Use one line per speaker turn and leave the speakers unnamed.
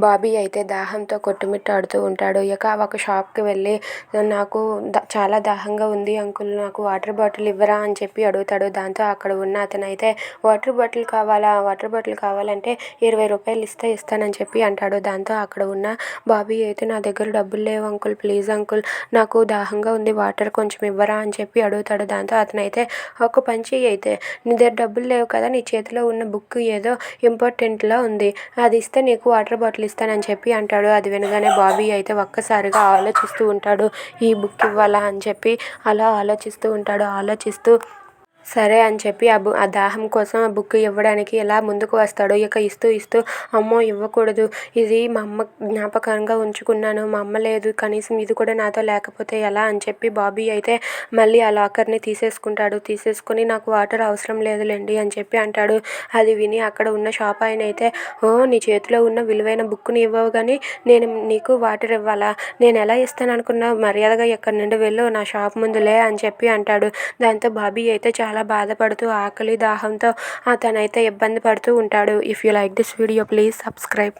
బాబీ అయితే దాహంతో కొట్టుమిట్టాడుతూ ఉంటాడు. ఇక ఒక షాప్కి వెళ్ళి నాకు చాలా దాహంగా ఉంది అంకుల్ నాకు వాటర్ బాటిల్ ఇవ్వరా? అని చెప్పి అడుగుతాడు. దాంతో అక్కడ ఉన్న అతను అయితే వాటర్ బాటిల్ కావాలా? వాటర్ బాటిల్ కావాలంటే ఇరవై రూపాయలు ఇస్తే ఇస్తానని చెప్పి అంటాడు. దాంతో అక్కడ ఉన్న బాబీ అయితే నా దగ్గర డబ్బులు లేవు అంకుల్ ప్లీజ్ అంకుల్ నాకు దాహంగా ఉంది వాటర్ కొంచెం ఇవ్వరా? అని చెప్పి అడుగుతాడు. దాంతో అతను అయితే ఒక పంచి అయితే నీ దగ్గర డబ్బులు లేవు కదా నీ చేతిలో ఉన్న బుక్ ఏదో ఇంపార్టెంట్లో ఉంది అది ఇస్తే నీకు వాటర్ బాటిల్ ఇస్తానని చెప్పి అంటాడు. అది వినగానే బాబీ అయితే ఒక్కసారిగా ఆలోచిస్తూ ఉంటాడు. ఈ బుక్ ఇవ్వాలా అని చెప్పి అలా ఆలోచిస్తూ ఉంటాడు. ఆలోచిస్తూ సరే అని చెప్పి ఆ బు ఆ దాహం కోసం ఆ బుక్ ఇవ్వడానికి ఇలా ముందుకు వస్తాడు ఇక ఇస్తూ ఇస్తూ అమ్మో ఇవ్వకూడదు. ఇది మా అమ్మ జ్ఞాపకంగా ఉంచుకున్నాను మా అమ్మ లేదు కనీసం ఇది కూడా నాతో లేకపోతే ఎలా అని చెప్పి బాబీ అయితే మళ్ళీ ఆ లాకర్ని తీసేసుకుంటాడు. తీసేసుకొని నాకు వాటర్ అవసరం లేదులేండి అని చెప్పి అంటాడు. అది విని అక్కడ ఉన్న షాప్ ఆయన అయితే ఓ నీ చేతిలో ఉన్న విలువైన బుక్ని ఇవ్వవు కానీ నేను నీకు వాటర్ ఇవ్వాలా? నేను ఎలా ఇస్తాను అనుకున్నా మర్యాదగా ఎక్కడి నుండి వెళ్ళు నా షాప్ ముందులే అని చెప్పి అంటాడు. దాంతో బాబీ అయితే చాలా చాలా బాధపడుతూ ఆకలి దాహంతో అతనైతే ఇబ్బంది పడుతూ ఉంటాడు. If you like this video please subscribe